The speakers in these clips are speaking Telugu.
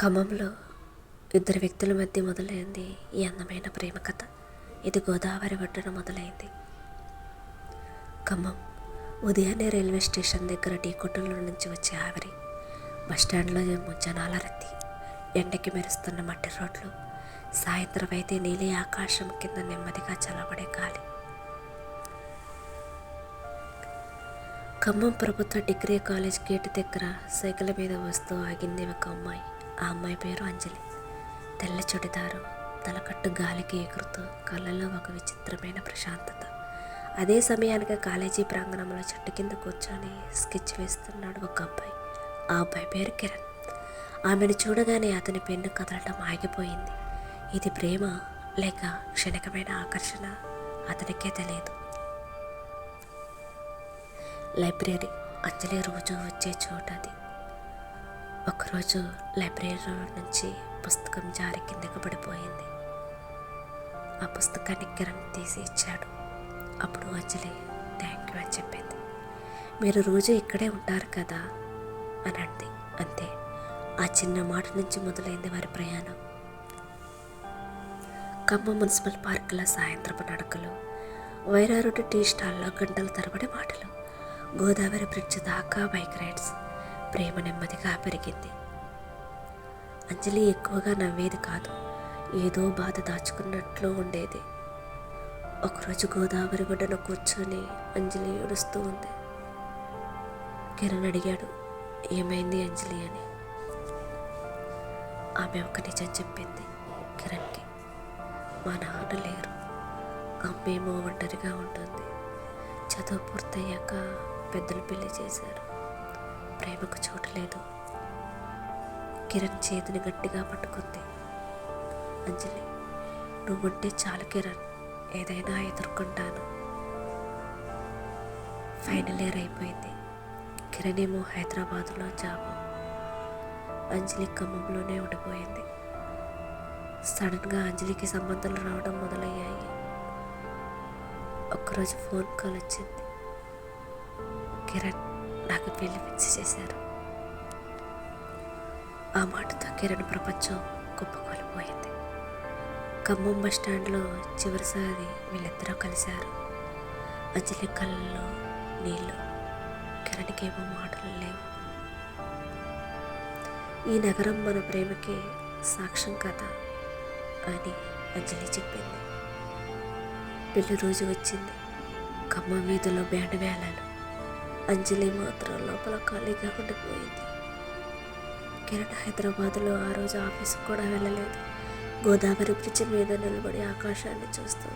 ఖమ్మంలో ఇద్దరు వ్యక్తుల మధ్య మొదలైంది ఈ అందమైన ప్రేమ కథ. ఇది గోదావరి ఒడ్డున మొదలైంది. ఖమ్మం ఉదయాన్నే రైల్వే స్టేషన్ దగ్గర టీ కొట్టుల్లో నుంచి వచ్చే ఆవిరి. బస్టాండ్లో జనాల రద్దీ. ఎండకి మెరుస్తున్న మట్టి రోడ్లు. సాయంత్రం అయితే నీలి ఆకాశం కింద నెమ్మదిగా చల్లబడే గాలి. ఖమ్మం ప్రభుత్వ డిగ్రీ కాలేజ్ గేటు దగ్గర సైకిల్ మీద వస్తూ ఆగింది ఒక అమ్మాయి. ఆ అమ్మాయి పేరు అంజలి. తెల్ల చుడిదారు తలకట్టు గాలికి ఎగురుతూ కళ్ళల్లో ఒక విచిత్రమైన ప్రశాంతత. అదే సమయానికి కాలేజీ ప్రాంగణంలో చెట్టు కింద కూర్చొని స్కెచ్ వేస్తున్నాడు ఒక అబ్బాయి. ఆ అబ్బాయి పేరు కిరణ్. ఆమెను చూడగానే అతని పెన్ను కదలటం ఆగిపోయింది. ఇది ప్రేమ లేక క్షణికమైన ఆకర్షణ? అతనికే తెలియదు లైబ్రరీ అంజలి రోజు వచ్చే చోట అది ఒకరోజు లైబ్రరీలో నుంచి పుస్తకం జారి కిందకు పడిపోయింది. ఆ పుస్తకాన్ని కిరణ్ తీసి ఇచ్చాడు. అప్పుడు అంజలి థ్యాంక్ యూ అని చెప్పింది. మీరు రోజు ఇక్కడే ఉంటారు కదా? అని అంది. అంతే. ఆ చిన్న మాట నుంచి మొదలైంది వారి ప్రయాణం. ఖమ్మం మున్సిపల్ పార్కుల సాయంత్రపు నడకలు వైరారుడు టీ స్టాల్లో గంటల తరబడి మాటలు గోదావరి బ్రిడ్జ్ దాకా బైక్ రైడ్స్ ప్రేమ నెమ్మదిగా పెరిగింది. అంజలి ఎక్కువగా నవ్వేది కాదు ఏదో బాధ దాచుకున్నట్లు ఉండేది. ఒకరోజు గోదావరి ఒడ్డున కూర్చొని అంజలి ఏడుస్తూ ఉంది. కిరణ్ అడిగాడు ఏమైంది అంజలి అని? ఆమె ఒక నిజం చెప్పింది కిరణ్కి. మా నాన్న లేరు అమ్మేమో ఒంటరిగా ఉంటుంది. చదువు పూర్తయ్యాక పెద్దలు పెళ్ళి చేశారు. ప్రేమకు చోటు లేదు. కిరణ్ చేతిని గట్టిగా పట్టుకుంది. అంజలి నువ్వుంటే చాలు కిరణ్ ఏదైనా ఎదుర్కొంటాను. ఫైనల్ ఇయర్ అయిపోయింది. కిరణ్ ఏమో హైదరాబాద్లో జాబు. అంజలి ఖమ్మంలోనే ఉండిపోయింది. సడన్గా అంజలికి సంబంధాలు రావడం మొదలయ్యాయి. ఒక్కరోజు ఫోన్ కాల్ వచ్చింది. కిరణ్ నాకు పెళ్ళి ఫిక్స్ చేశారు. ఆ మాటతో కిరణ్ ప్రపంచం కుప్పకూలిపోయింది. ఖమ్మం బస్టాండ్లో చివరిసారి వీళ్ళిద్దరూ కలిశారు. అంజలి కళ్ళలో నీళ్ళు కిరణ్కేమో మాటలు లేవు. ఈ నగరం మన ప్రేమకి సాక్ష్యం కదా అని అంజలి చెప్పింది. పెళ్ళి రోజు వచ్చింది. ఖమ్మం వీధిలో బ్యాండ్ వేలాలు. అంజలి మాత్రం లోపల ఖాళీగా ఉండిపోయింది. కిరణ్ హైదరాబాద్లో ఆ రోజు ఆఫీస్కి కూడా వెళ్ళలేదు. గోదావరి బ్రిడ్జి మీద నిలబడి ఆకాశాన్ని చూస్తూ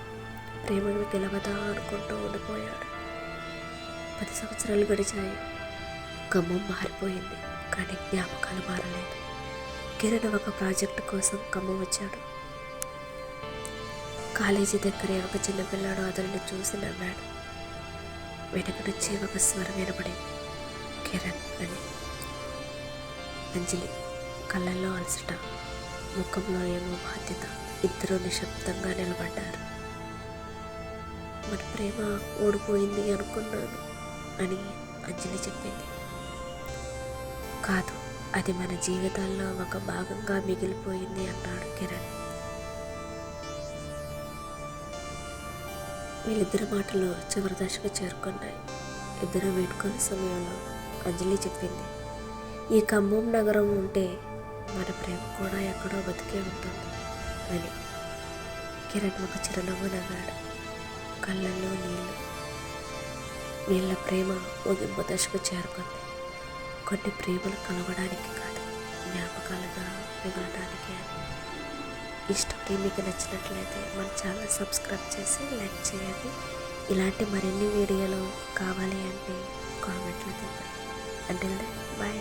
ప్రేమను గెలవదా అనుకుంటూ ఉండిపోయాడు. పది సంవత్సరాలు గడిచాయి. ఖమ్మం మారిపోయింది కానీ జ్ఞాపకాలు మారలేదు. కిరణ్ ఒక ప్రాజెక్టు కోసం ఖమ్మం వచ్చాడు. కాలేజీ దగ్గరే ఒక చిన్న పిల్లాడు అతన్ని చూసి నవ్వాడు. వెనక నుంచి ఒక స్వరం వినపడింది కిరణ్ అని. అంజలి కళ్ళల్లో అలసట ముఖంలో ఏమో బాధ్యత ఇద్దరూ నిశ్శబ్దంగా నిలబడ్డారు. మన ప్రేమ ఓడిపోయింది అనుకున్నాను అని అంజలి చెప్పింది. కాదు అది మన జీవితాల్లో ఒక భాగంగా మిగిలిపోయింది అన్నాడు కిరణ్. వీళ్ళిద్దరి మాటలు చివరి దశకు చేరుకున్నాయి. ఇద్దరు వేడుకొని సమయంలో అంజలి చెప్పింది ఈ ఖమ్మం నగరం ఉంటే మన ప్రేమ కూడా ఎక్కడో బతికే ఉంటుంది అని. కిరణ్ ఒక చిరునవ్వు నవ్వాడు. కళ్ళల్లో నీళ్ళు. వీళ్ళ ప్రేమ ముగింపు దశకు చేరుకుంది. కొన్ని ప్రేమలు కలవడానికి కాదు జ్ఞాపకాలుగా మిగలడానికి అని. ఈ స్టోరీ మీకు నచ్చినట్లయితే మన ఛానల్ సబ్స్క్రైబ్ చేసి లైక్ చేయండి. ఇలాంటి మరిన్ని వీడియోలు కావాలి అంటే కామెంట్లు తింటారు అంటే బాయ్